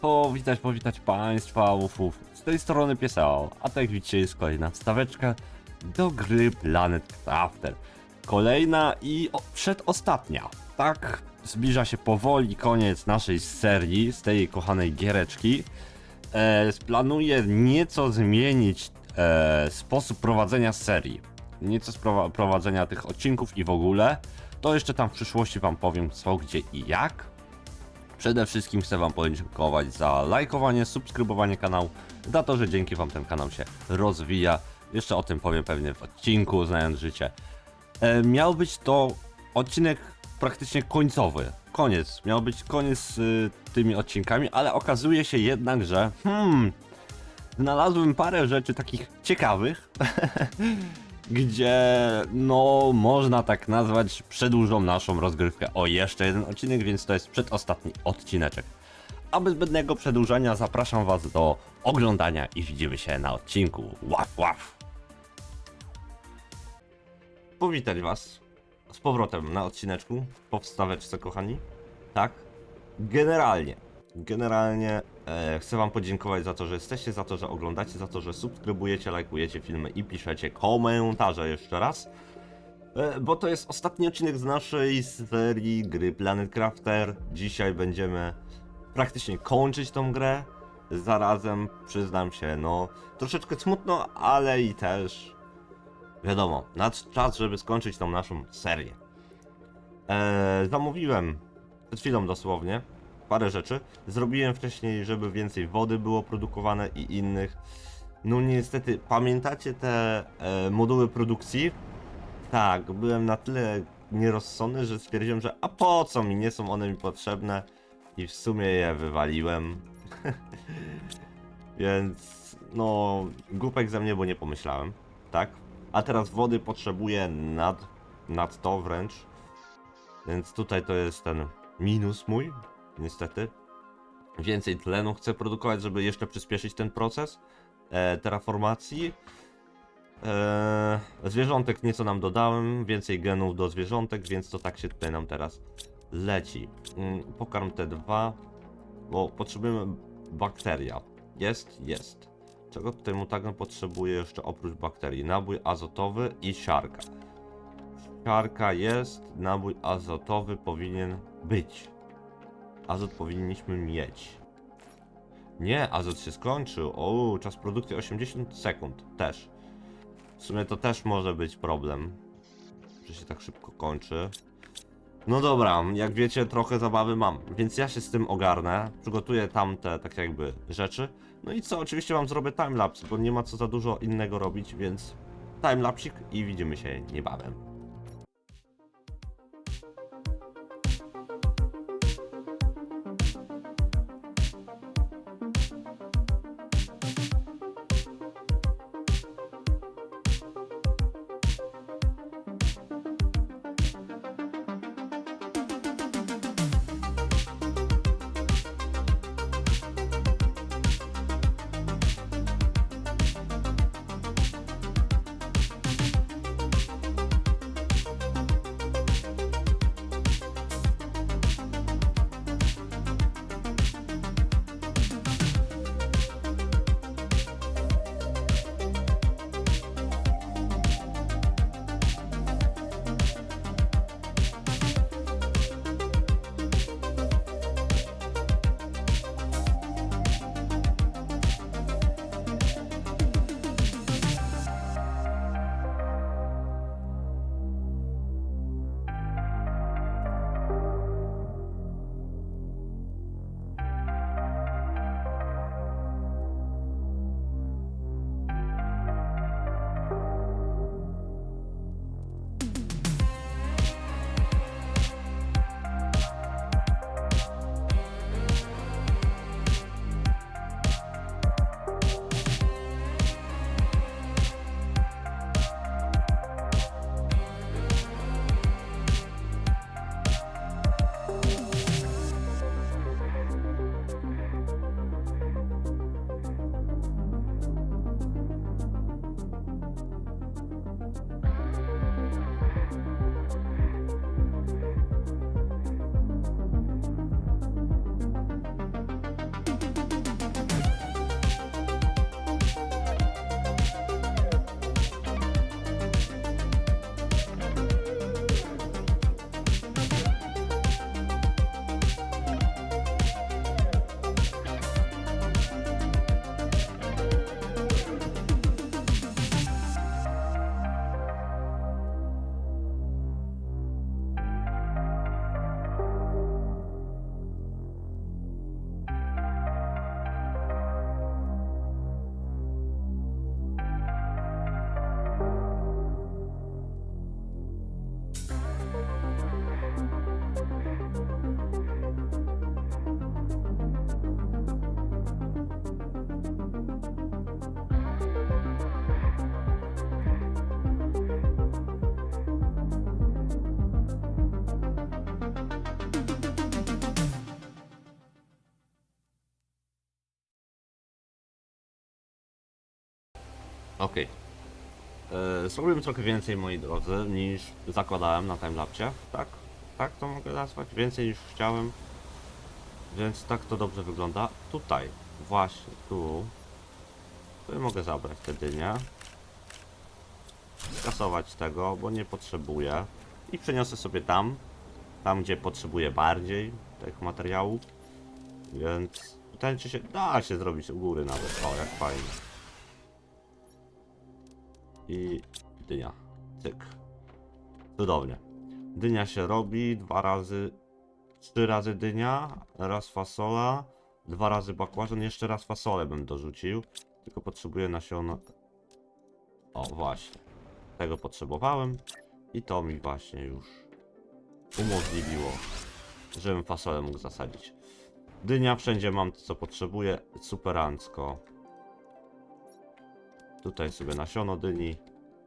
Powitać, powitać Państwa, uf, uf. Z tej strony Pieseo, a tak jak widzicie jest kolejna wstaweczka do gry Planet Crafter. Kolejna i o, przedostatnia. Tak, zbliża się powoli koniec naszej serii, z tej kochanej giereczki. E, planuję nieco zmienić e, sposób prowadzenia serii. Nieco prowadzenia tych odcinków i w ogóle. To jeszcze tam w przyszłości Wam powiem co, gdzie i jak. Przede wszystkim chcę Wam podziękować za lajkowanie, subskrybowanie kanału, za to, że dzięki Wam ten kanał się rozwija. Jeszcze o tym powiem pewnie w odcinku, znając życie. E, miał być to odcinek praktycznie końcowy. Koniec. Miał być koniec z y, tymi odcinkami, ale okazuje się jednak, że hmm, znalazłem parę rzeczy takich ciekawych, gdzie no można tak nazwać przedłużą naszą rozgrywkę o jeszcze jeden odcinek, więc to jest przedostatni odcineczek. A bez zbędnego przedłużania zapraszam Was do oglądania i widzimy się na odcinku. Łaf, łaf! Powitać Was z powrotem na odcineczku, po wstaweczce kochani. Tak, generalnie, generalnie chcę Wam podziękować za to, że jesteście, za to, że oglądacie, za to, że subskrybujecie, lajkujecie filmy i piszecie komentarze jeszcze raz. E, bo to jest ostatni odcinek z naszej serii gry Planet Crafter. Dzisiaj będziemy praktycznie kończyć tą grę. Zarazem przyznam się, no troszeczkę smutno, ale i też wiadomo, nadszedł czas, żeby skończyć tą naszą serię. Eee, zamówiłem przed chwilą dosłownie parę rzeczy. Zrobiłem wcześniej, żeby więcej wody było produkowane i innych. No niestety, pamiętacie te e, moduły produkcji? Tak, byłem na tyle nierozsądny, że stwierdziłem, że a po co mi, nie są one mi potrzebne i w sumie je wywaliłem. Więc no, głupek ze mnie, bo nie pomyślałem, tak? A teraz wody potrzebuję nad, nad to wręcz. Więc tutaj to jest ten minus mój, niestety. Więcej tlenu chcę produkować, żeby jeszcze przyspieszyć ten proces e, terraformacji. E, zwierzątek nieco nam dodałem, więcej genów do zwierzątek, więc to tak się tutaj nam teraz leci. Mm, pokarm T2, bo potrzebujemy bakteria. Jest? Jest. Czego tutaj mutagen potrzebuje jeszcze oprócz bakterii? Nabój azotowy i siarka. Siarka jest, nabój azotowy powinien być. Azot powinniśmy mieć. Nie, azot się skończył. O, czas produkcji 80 sekund. Też. W sumie to też może być problem, że się tak szybko kończy. No dobra, jak wiecie, trochę zabawy mam, więc ja się z tym ogarnę, przygotuję tamte, tak jakby, rzeczy. No i co, oczywiście wam zrobię timelapse, bo nie ma co za dużo innego robić, więc timelapsik i widzimy się niebawem. Okej. Okay. Zrobiłem trochę więcej, moi drodzy, niż zakładałem na timelapsie. Tak? Tak to mogę nazwać? Więcej niż chciałem. Więc tak to dobrze wygląda. Tutaj, właśnie tu. Tu mogę zabrać te dynie. Skasować tego, bo nie potrzebuję. I przeniosę sobie tam. Tam, gdzie potrzebuję bardziej tych materiałów. Więc pytanie, czy się da się zrobić u góry nawet. O, jak fajnie. I dynia. Cyk. Cudownie. Dynia się robi dwa razy, trzy razy dynia, raz fasola, dwa razy bakłażan, jeszcze raz fasolę bym dorzucił. Tylko potrzebuję nasiona. O, właśnie. Tego potrzebowałem i to mi właśnie już umożliwiło, żebym fasolę mógł zasadzić. Dynia wszędzie mam to co potrzebuję, superancko. Tutaj sobie nasiono dyni.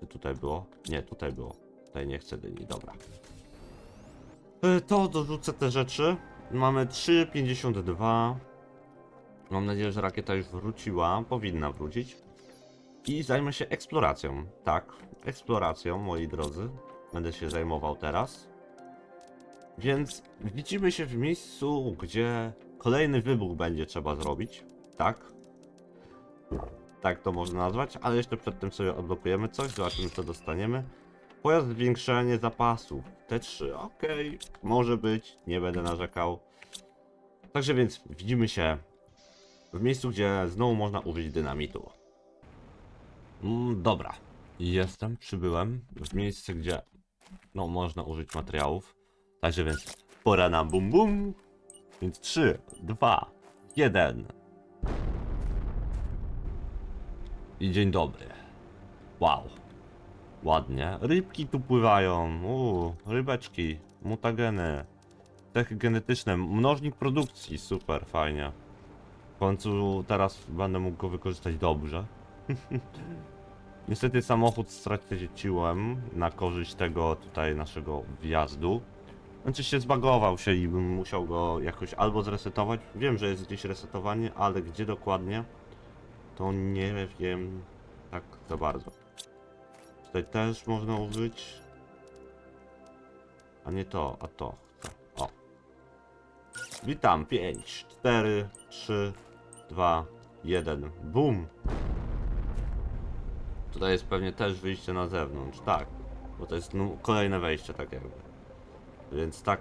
Czy tutaj było? Nie, tutaj było. Tutaj nie chcę dyni, dobra. E, To dorzucę te rzeczy. Mamy 3,52. Mam nadzieję, że rakieta już wróciła. Powinna wrócić. I zajmę się eksploracją. Tak, eksploracją, moi drodzy. Będę się zajmował teraz. Więc widzimy się w miejscu, gdzie kolejny wybuch będzie trzeba zrobić. Tak? Tak to można nazwać, ale jeszcze przed tym sobie odblokujemy coś, zobaczymy co dostaniemy. Pojazd zwiększenie zapasów. T3, ok, może być, nie będę narzekał. Także więc widzimy się w miejscu, gdzie znowu można użyć dynamitu. Mm, dobra, jestem, przybyłem w miejsce, gdzie no można użyć materiałów. Także więc pora na bum bum. Więc 3, 2, 1. I dzień dobry. Wow. Ładnie. Rybki tu pływają. Uuu, rybeczki. Mutageny. Cechy genetyczne. Mnożnik produkcji. Super, fajnie. W końcu teraz będę mógł go wykorzystać dobrze. Niestety samochód straciłem na korzyść tego tutaj naszego wjazdu. Znaczy się zbagował się i bym musiał go jakoś albo zresetować. Wiem, że jest gdzieś resetowanie, ale gdzie dokładnie to nie wiem tak za bardzo. Tutaj też można użyć. A nie to, a to. O. Witam. 5, 4, 3, 2, 1. Bum! Tutaj jest pewnie też wyjście na zewnątrz. Tak. Bo to jest no, kolejne wejście, tak jakby. Więc tak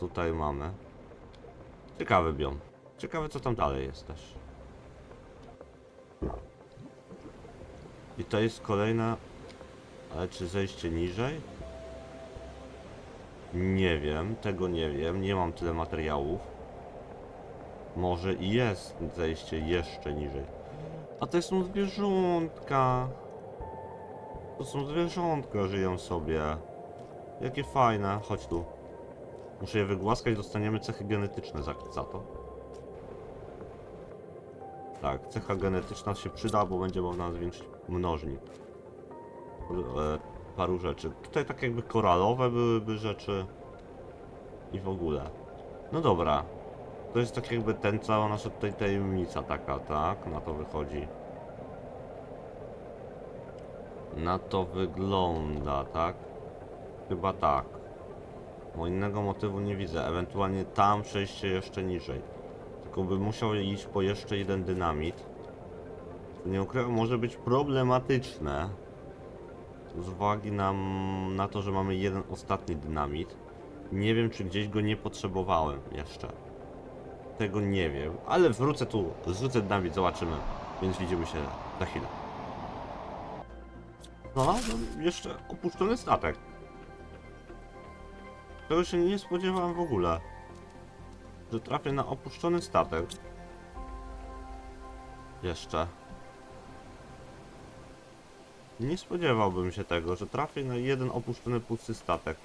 tutaj mamy. Ciekawy biom. Ciekawe co tam dalej jest też. I to jest kolejna... Ale czy zejście niżej? Nie wiem, tego nie wiem, nie mam tyle materiałów. Może i jest zejście jeszcze niżej. A to są zwierzątka. To są zwierzątka, żyją sobie. Jakie fajne, chodź tu. Muszę je wygłaskać, dostaniemy cechy genetyczne za, za to. Tak, cecha genetyczna się przyda, bo będzie można zwiększyć mnożnik. E, paru rzeczy. Tutaj tak jakby koralowe byłyby rzeczy. I w ogóle. No dobra. To jest tak jakby ten cała nasza tutaj tajemnica taka, tak? Na to wychodzi. Na to wygląda, tak? Chyba tak. Bo innego motywu nie widzę. Ewentualnie tam przejście jeszcze niżej. Tylko bym musiał iść po jeszcze jeden dynamit. Nie ukrywam, może być problematyczne. Z uwagi na, na to, że mamy jeden ostatni dynamit. Nie wiem, czy gdzieś go nie potrzebowałem jeszcze. Tego nie wiem, ale wrócę tu, zrzucę dynamit, zobaczymy. Więc widzimy się za chwilę. No jeszcze opuszczony statek. Tego się nie spodziewałem w ogóle. Że trafię na opuszczony statek. Jeszcze. Nie spodziewałbym się tego, że trafię na jeden opuszczony pusty statek.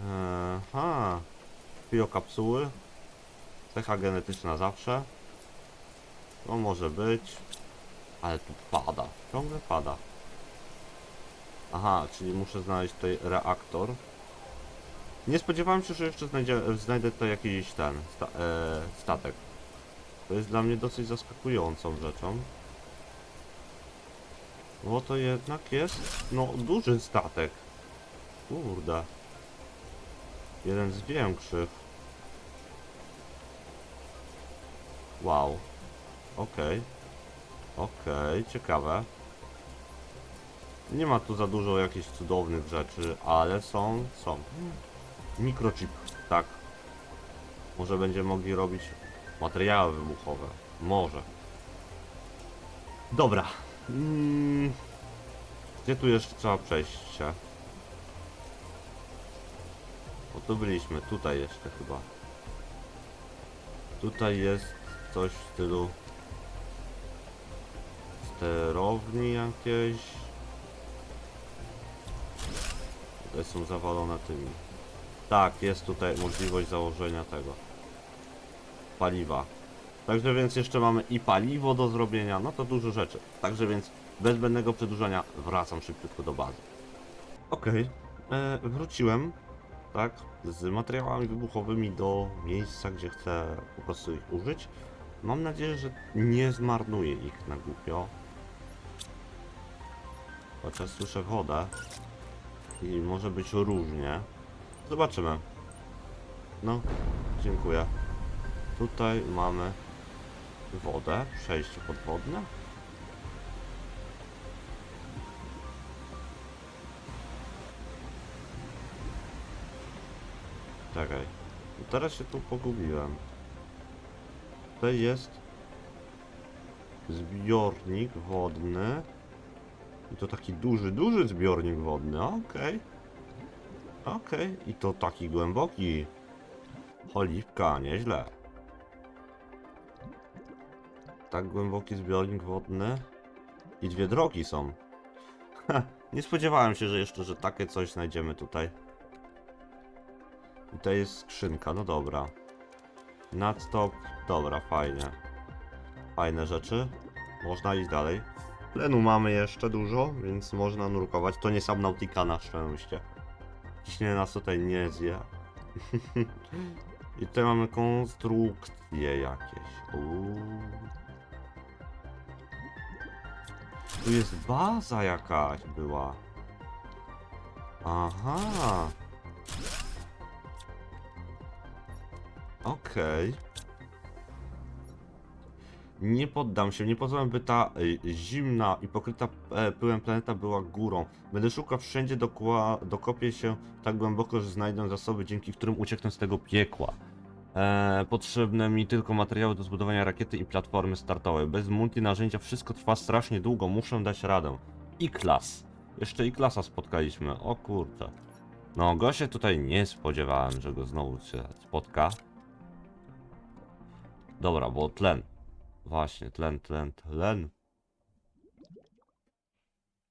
Eee, ha. Biokapsuły. Cecha genetyczna zawsze. To może być. Ale tu pada. Ciągle pada. Aha, czyli muszę znaleźć tutaj reaktor. Nie spodziewałem się, że jeszcze znajdzie, znajdę tutaj jakiś ten sta, e, statek. To jest dla mnie dosyć zaskakującą rzeczą. Bo to jednak jest, no, duży statek. Kurde. Jeden z większych. Wow. Okej. Okej, ciekawe. Nie ma tu za dużo jakichś cudownych rzeczy, ale są, są. Mikrochip, tak. Może będziemy mogli robić materiały wybuchowe. Może. Dobra. Mm. Gdzie tu jeszcze trzeba przejść się? O tu byliśmy, tutaj jeszcze chyba. Tutaj jest coś w stylu sterowni jakieś. Tutaj są zawalone tymi. Tak, jest tutaj możliwość założenia tego paliwa. Także więc jeszcze mamy i paliwo do zrobienia, no to dużo rzeczy. Także więc bez zbędnego przedłużania wracam szybciutko do bazy. Okej, e, wróciłem, tak, z materiałami wybuchowymi do miejsca, gdzie chcę po prostu ich użyć. Mam nadzieję, że nie zmarnuję ich na głupio. Chociaż słyszę wodę i może być różnie. Zobaczymy. No, dziękuję. Tutaj mamy wodę, przejście podwodne. Czekaj. Teraz się tu pogubiłem. Tutaj jest zbiornik wodny. I to taki duży, duży zbiornik wodny. Okej. Okej. I to taki głęboki. Cholipka, nieźle. Tak głęboki zbiornik wodny. I dwie drogi są. Nie spodziewałem się, że jeszcze, że takie coś znajdziemy tutaj. Tutaj jest skrzynka, no dobra. Nadstop, dobra, fajnie. Fajne rzeczy. Można iść dalej. Tlenu mamy jeszcze dużo, więc można nurkować. To nie sam Nautika na szczęście. Ciśnienie nas tutaj nie zje. I tutaj mamy konstrukcje jakieś. Uuu. Tu jest baza jakaś była. Aha. Okej. Nie poddam się, nie pozwolę, by ta y, zimna i pokryta e, pyłem planeta była górą. Będę szukał wszędzie dokopię się tak głęboko, że znajdę zasoby, dzięki którym ucieknę z tego piekła. E, potrzebne mi tylko materiały do zbudowania rakiety i platformy startowej. Bez multi narzędzia wszystko trwa strasznie długo, muszę dać radę. I klas. Jeszcze i klasa spotkaliśmy, o kurczę. No, go się tutaj nie spodziewałem, że go znowu się spotka. Dobra, bo tlen. Właśnie, tlen, tlen, tlen.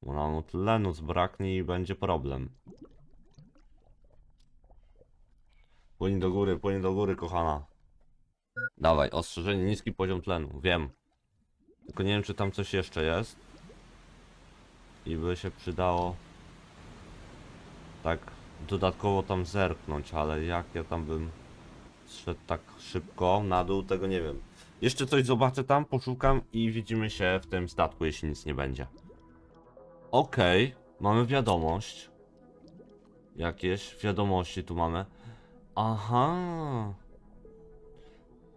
Bo nam tlenu zbraknie i będzie problem. Płyń do góry, płyń do góry, kochana. Dawaj, ostrzeżenie, niski poziom tlenu, wiem. Tylko nie wiem, czy tam coś jeszcze jest. I by się przydało tak dodatkowo tam zerknąć, ale jak ja tam bym szedł tak szybko na dół, tego nie wiem. Jeszcze coś zobaczę tam, poszukam i widzimy się w tym statku, jeśli nic nie będzie. Okej, mamy wiadomość. Jakieś wiadomości tu mamy. Aha.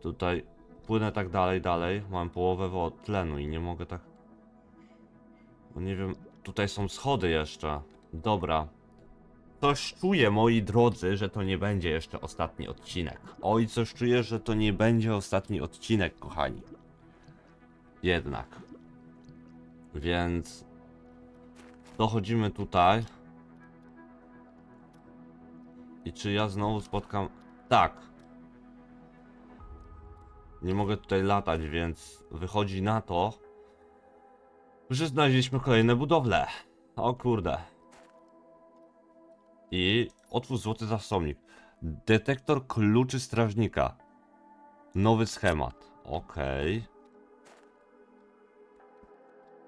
Tutaj płynę tak dalej, dalej. Mam połowę wod tlenu i nie mogę tak. Bo nie wiem, tutaj są schody jeszcze. Dobra. Coś czuję, moi drodzy, że to nie będzie jeszcze ostatni odcinek. Oj, coś czuję, że to nie będzie ostatni odcinek, kochani. Jednak. Więc dochodzimy tutaj. I czy ja znowu spotkam... Tak. Nie mogę tutaj latać, więc wychodzi na to, że znaleźliśmy kolejne budowle. O kurde. I otwórz złoty zasobnik. Detektor kluczy strażnika. Nowy schemat. Okej.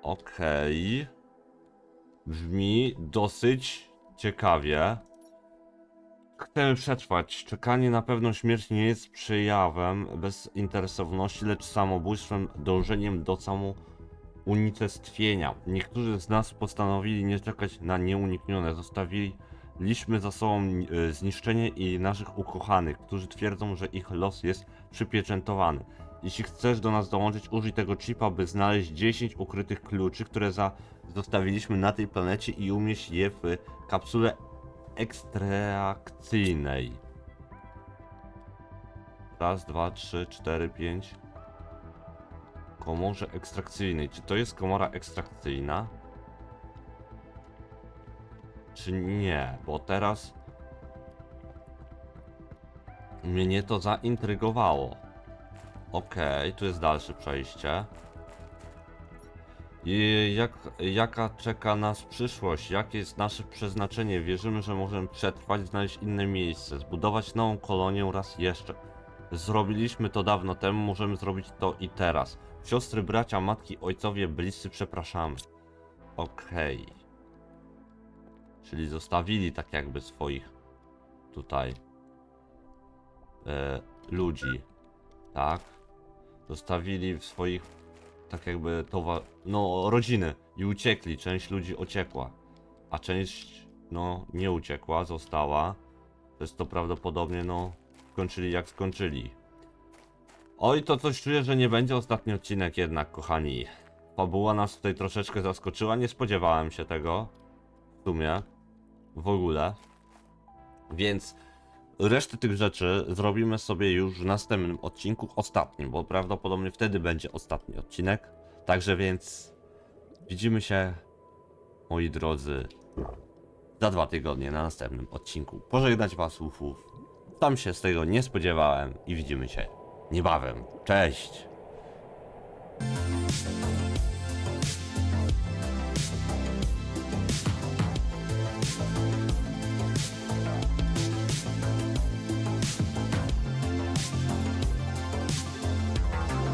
Okej. Brzmi dosyć ciekawie. Chcemy przetrwać. Czekanie na pewną śmierć nie jest przejawem bezinteresowności, lecz samobójstwem, dążeniem do unicestwienia. Niektórzy z nas postanowili nie czekać na nieuniknione. Zostawiliśmy za sobą e, zniszczenie i naszych ukochanych, którzy twierdzą, że ich los jest przypieczętowany. Jeśli chcesz do nas dołączyć, użyj tego chipa, by znaleźć 10 ukrytych kluczy, które za zostawiliśmy na tej planecie i umieść je w kapsule ekstrakcyjnej. Raz, dwa, trzy, cztery, pięć. Komorze ekstrakcyjnej. Czy to jest komora ekstrakcyjna? Czy nie? Bo teraz mnie to zaintrygowało. Okej, tu jest dalsze przejście. I jak, jaka czeka nas przyszłość? Jakie jest nasze przeznaczenie? Wierzymy, że możemy przetrwać, znaleźć inne miejsce, zbudować nową kolonię raz jeszcze. Zrobiliśmy to dawno temu, możemy zrobić to i teraz. Siostry, bracia, matki, ojcowie, bliscy, przepraszamy. Okej. Czyli zostawili tak jakby swoich tutaj e, ludzi. Tak. Zostawili swoich tak jakby towa no rodziny i uciekli. Część ludzi uciekła, a część no nie uciekła, została. To jest to prawdopodobnie no skończyli jak skończyli. Oj, to coś czuję, że nie będzie ostatni odcinek jednak, kochani. Fabuła nas tutaj troszeczkę zaskoczyła, nie spodziewałem się tego. W sumie. W ogóle. Więc resztę tych rzeczy zrobimy sobie już w następnym odcinku, ostatnim, bo prawdopodobnie wtedy będzie ostatni odcinek. Także więc widzimy się, moi drodzy, za dwa tygodnie na następnym odcinku. Pożegnać was, ufów. Tam się z tego nie spodziewałem i widzimy się niebawem. Cześć!